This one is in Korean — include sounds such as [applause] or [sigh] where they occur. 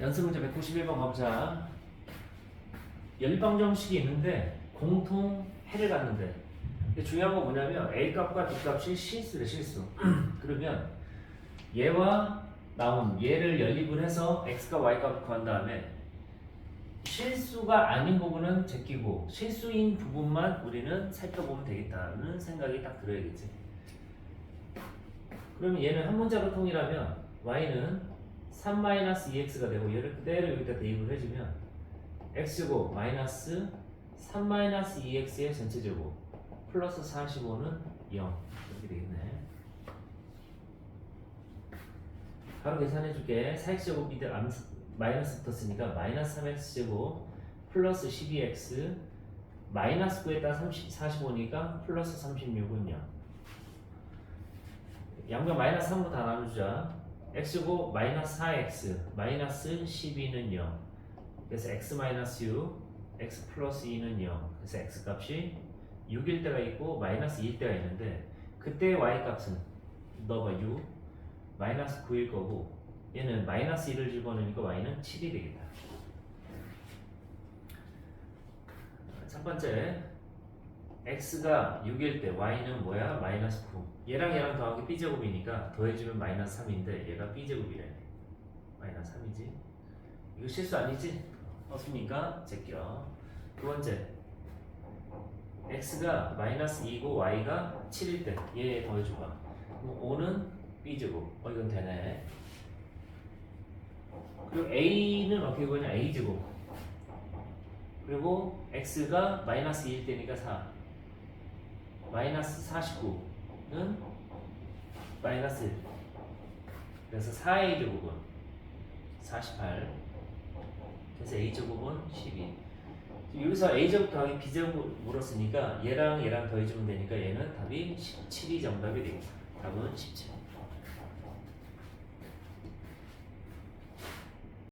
연습 문제 191번 가보자. 열방 정식이 있는데 공통 해를 갖는데 중요한 건 뭐냐면 a 값과 b 값이 실수래 실수. [clears throat] 그러면 얘와 나온 얘를 연립을 해서 x과 y 값을 구한 다음에 실수가 아닌 부분은 제끼고 실수인 부분만 우리는 살펴보면 되겠다는 생각이 딱 들어야겠지. 그러면 얘는 한 문자로 통일하면 y는 3-2x가 되고 얘를 그대로 여기다 대입을 해주면 x제곱 마이너스 3-2x의 전체제곱 플러스 45는 0 이렇게 되겠네. 바로 계산해줄게. 4x제곱 이들 암- 마이너스 붙었으니까 마이너스 3x제곱 플러스 12x 마이너스 9에다 30, 45니까 플러스 36은 0 양변 마이너스 3으로 다 나누자 x제곱 마이너스 4x 마이너스 12는 0 그래서 x 마이너스 6 x 플러스 2는 0 그래서 x 값이 6일 때가 있고 마이너스 2일 때가 있는데 그때 y 값은 넣어봐 6 마이너스 9일 거고 얘는 마이너스 1을 집어넣으니까 y는 7이 되겠다. 첫 번째 x가 6일 때 y는 뭐야? 마이너스 9 얘랑 얘랑 더하기 b제곱이니까 더해주면 마이너스 3인데 얘가 b제곱이래. 마이너스 3이지. 이거 실수 아니지? 없으니까? 제껴. 두 번째. X가 마이너스 2고 y가 7일 때 얘 더해줘봐. 그럼 5는 b제곱. 어 이건 되네. 그리고 a는 어떻게 보냐? A제곱. 그리고 x가 마이너스 2일 때니까 4 마이너스 49는 마이너스 1 그래서 4a 제곱은 48 그래서 a 제곱은 12 여기서 a 제곱 더하기 b 제곱 물었으니까 얘랑 얘랑 더해주면 되니까 얘는 답이 17이 정답이 되겠다. 답은 17